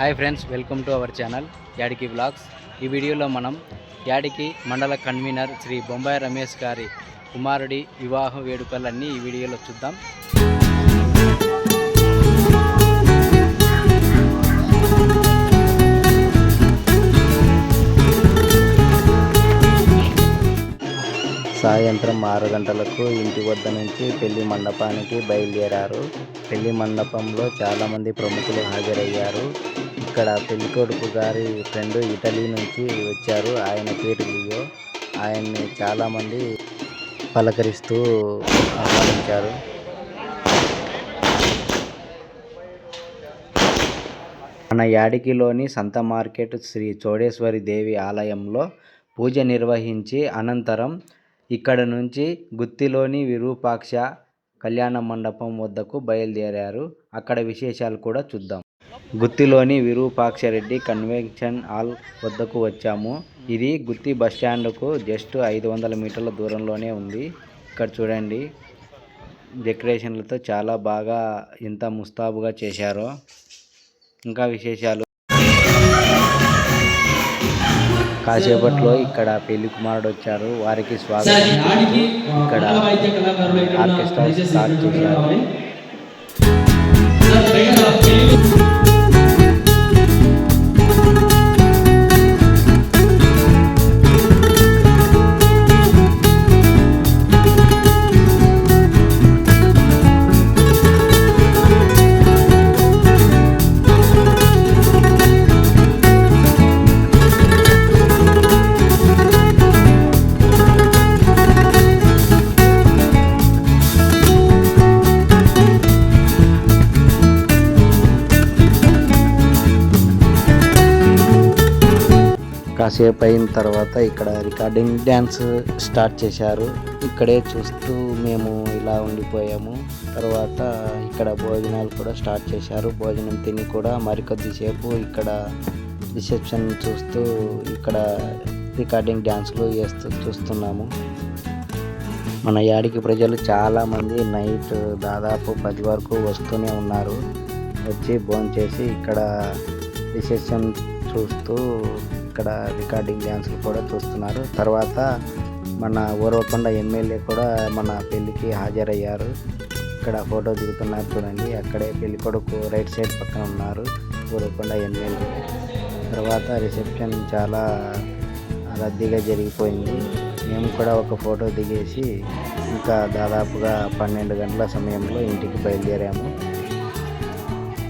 Hi friends welcome to our channel Yadiki blogs ఈ వీడియోలో మనం యాడికి మండల కన్వీనర్ శ్రీ బొంబాయి రమేష్ గారి కుమారుడి వివాహ వేడుకలన్నీ ఈ వీడియోలో చూద్దాం. సాయంత్రం ఆరు గంటలకు ఇంటి వద్ద నుంచి పెళ్ళి మండపానికి బయలుదేరారు. పెళ్ళి మండపంలో చాలామంది ప్రముఖులు హాజరయ్యారు. ఇక్కడ పెళ్ళికొడుకు గారి ఫ్రెండ్ ఇటలీ నుంచి వచ్చారు. ఆయన పేరు లియో. ఆయన్ని చాలామంది పలకరిస్తూ ఆహ్వానించారు. మన యాడికిలోని సంత మార్కెట్ శ్రీ చోడేశ్వరి దేవి ఆలయంలో పూజ నిర్వహించి అనంతరం ఇక్కడ నుంచి గుత్తిలోని విరూపాక్ష కళ్యాణ మండపం వద్దకు బయలుదేరారు. అక్కడ విశేషాలు కూడా చూద్దాం. గుత్తిలోని విరూపాక్ష రెడ్డి కన్వెన్షన్ హాల్ వద్దకు వచ్చాము. ఇది గుత్తి బస్ స్టాండ్కు జస్ట్ ఐదు వందల మీటర్ల దూరంలోనే ఉంది. ఇక్కడ చూడండి డెకరేషన్లతో చాలా బాగా ఎంత ముస్తాబుగా చేశారో. ఇంకా విశేషాలు? కాసేపట్లో ఇక్కడ పెళ్ళి కుమారుడు వచ్చారు. వారికి స్వాగతం. ఇక్కడ ఆర్కెస్ట్రా స్టార్ట్ చేశారు. కాసేపు అయిన తర్వాత ఇక్కడ రికార్డింగ్ డ్యాన్స్ స్టార్ట్ చేశారు. ఇక్కడే చూస్తూ మేము ఇలా ఉండిపోయాము. తర్వాత ఇక్కడ భోజనాలు కూడా స్టార్ట్ చేశారు. భోజనం తిని కూడా మరికొద్దిసేపు ఇక్కడ రిసెప్షన్ చూస్తూ ఇక్కడ రికార్డింగ్ డ్యాన్స్లు వేస్తూ చూస్తున్నాము. మన యాడికి ప్రజలు చాలామంది నైట్ దాదాపు పది వరకు వస్తూనే ఉన్నారు. వచ్చి భోంచేసి ఇక్కడ రిసెప్షన్ చూస్తూ ఇక్కడ రికార్డింగ్ డ్యాన్స్లు కూడా చూస్తున్నారు. తర్వాత మన ఊరవకొండ ఎమ్మెల్యే కూడా మన పెళ్ళికి హాజరయ్యారు. ఇక్కడ ఫోటో దిగుతున్నారు చూడండి. అక్కడే పెళ్ళి కొడుకు రైట్ సైడ్ పక్కన ఉన్నారు ఊరవకొండ ఎమ్మెల్యే. తర్వాత రిసెప్షన్ చాలా రద్దీగా జరిగిపోయింది. మేము కూడా ఒక ఫోటో దిగేసి ఇంకా దాదాపుగా పన్నెండు గంటల సమయంలో ఇంటికి బయలుదేరాము.